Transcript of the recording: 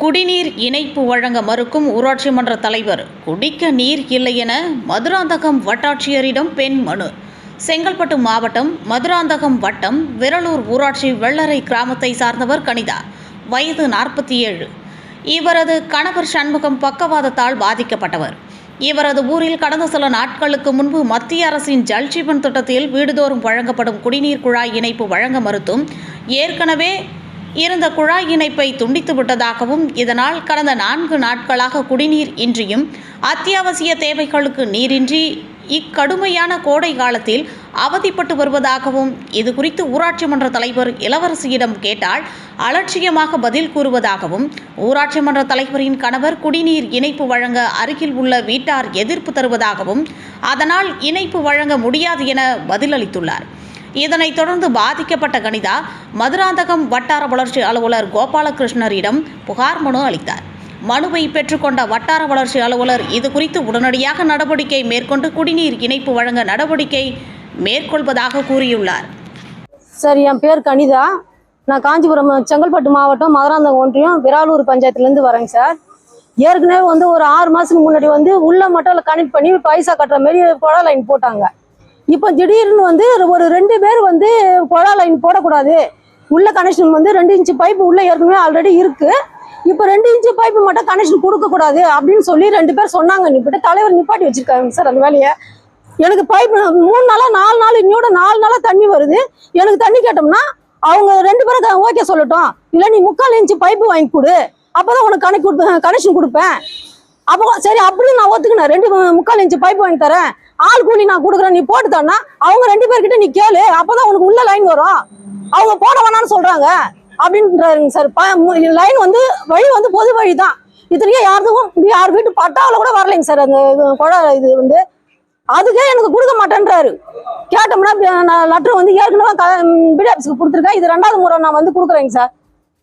குடிநீர் இணைப்பு வழங்க மறுக்கும் ஊராட்சி மன்ற தலைவர் குடிக்க நீர் இல்லை என மதுராந்தகம் வட்டாட்சியரிடம் பெண் மனு. செங்கல்பட்டு மாவட்டம் மதுராந்தகம் வட்டம் விரலூர் ஊராட்சி வெள்ளரை கிராமத்தை சார்ந்தவர் கனிதா வயது நாற்பத்தி ஏழு. இவரது கணவர் சண்முகம் பக்கவாதத்தால் பாதிக்கப்பட்டவர். இவரது ஊரில் கடந்த சில நாட்களுக்கு முன்பு மத்திய அரசின் ஜல்ஜீவன் திட்டத்தில் வீடுதோறும் வழங்கப்படும் குடிநீர் குழாய் இணைப்பு வழங்க மறுத்தும் ஏற்கனவே இருந்த குழாய் இணைப்பை துண்டித்து விட்டதாகவும் இதனால் கடந்த நான்கு நாட்களாக குடிநீர் இன்றியும் அத்தியாவசிய தேவைகளுக்கு நீரின்றி இக்கடுமையான கோடை காலத்தில் அவதிப்பட்டு வருவதாகவும் இது குறித்து ஊராட்சி மன்ற தலைவர் இளவரசியிடம் கேட்டால் அலட்சியமாக பதில் கூறுவதாகவும் ஊராட்சி மன்ற தலைவரின் கணவர் குடிநீர் இணைப்பு வழங்க அருகில் உள்ள வீட்டார் எதிர்ப்பு தருவதாகவும் அதனால் இணைப்பு வழங்க முடியாது என பதிலளித்துள்ளார். இதனைத் தொடர்ந்து பாதிக்கப்பட்ட கணிதா மதுராந்தகம் வட்டார வளர்ச்சி அலுவலர் கோபாலகிருஷ்ணரிடம் புகார் மனு அளித்தார். மனுவை பெற்றுக்கொண்ட வட்டார வளர்ச்சி அலுவலர் இது குறித்து உடனடியாக நடவடிக்கை மேற்கொண்டு குடிநீர் இணைப்பு வழங்க நடவடிக்கை மேற்கொள்வதாக கூறியுள்ளார். சார் என் பேர் கணிதா. நான் காஞ்சிபுரம் செங்கல்பட்டு மாவட்டம் மதுராந்தகம் ஒன்றியம் விராலூர் பஞ்சாயத்துலேருந்து வரேங்க சார். ஏற்கனவே வந்து ஒரு ஆறு மாதத்துக்கு முன்னாடி வந்து உள்ள மட்டும் கனெக்ட் பண்ணி பைசா கட்டுற மாரி குழா லைன் போட்டாங்க. இப்போ திடீர்னு வந்து ஒரு ரெண்டு பேர் வந்து குழா லைன் போடக்கூடாது. உள்ள கனெக்ஷன் வந்து ரெண்டு இன்ச்சு பைப்பு உள்ள ஏற்கனவே ஆல்ரெடி இருக்கு. இப்போ ரெண்டு இன்ச்சு பைப்பு மட்டும் கனெக்ஷன் கொடுக்கக்கூடாது அப்படின்னு சொல்லி ரெண்டு பேர் சொன்னாங்க. நிப்பிட்டு தலைவர் நிப்பாட்டி வச்சிருக்காங்க சார் அந்த வேலையை. எனக்கு பைப் மூணு நாளாக நாலு நாள் இன்னையோட நாலு நாளாக தண்ணி வருது. எனக்கு தண்ணி கேட்டோம்னா அவங்க ரெண்டு பேரும் ஓகே சொல்லட்டும். இல்லை நீ முக்கால் இன்ச்சு பைப்பு வாங்கி கொடு. அப்போ தான் உனக்கு கணக்கு கொடுப்பேன் கனெக்ஷன் கொடுப்பேன். அப்போ சரி அப்படின்னு நான் ஒத்துக்கினேன். ரெண்டு முக்கால் இன்ச்சு பைப் வாங்கி தரேன். ஆள் கூலி நான் கொடுக்குறேன் நீ போட்டு தானா அவங்க ரெண்டு பேர்கிட்ட நீ கேளு அப்பதான் உனக்கு உள்ள லைன் வரும். அவங்க போட வேணாம்னு சொல்றாங்க. அப்படின்றாருங்க சார் லைன் வந்து வழி வந்து பொது வழி தான் இத்தனைக்கும் யாருக்கும் யார் வீட்டு பட்டாவில் கூட வரலைங்க சார் அந்த இது இது வந்து அதுக்கே எனக்கு கொடுக்க மாட்டேன்றாரு. கேட்டோம்னா நான் லெட்டர் வந்து ஏற்கனவே பிடி கொடுத்துருக்கேன். இது ரெண்டாவது முறை நான் வந்து கொடுக்குறேங்க சார்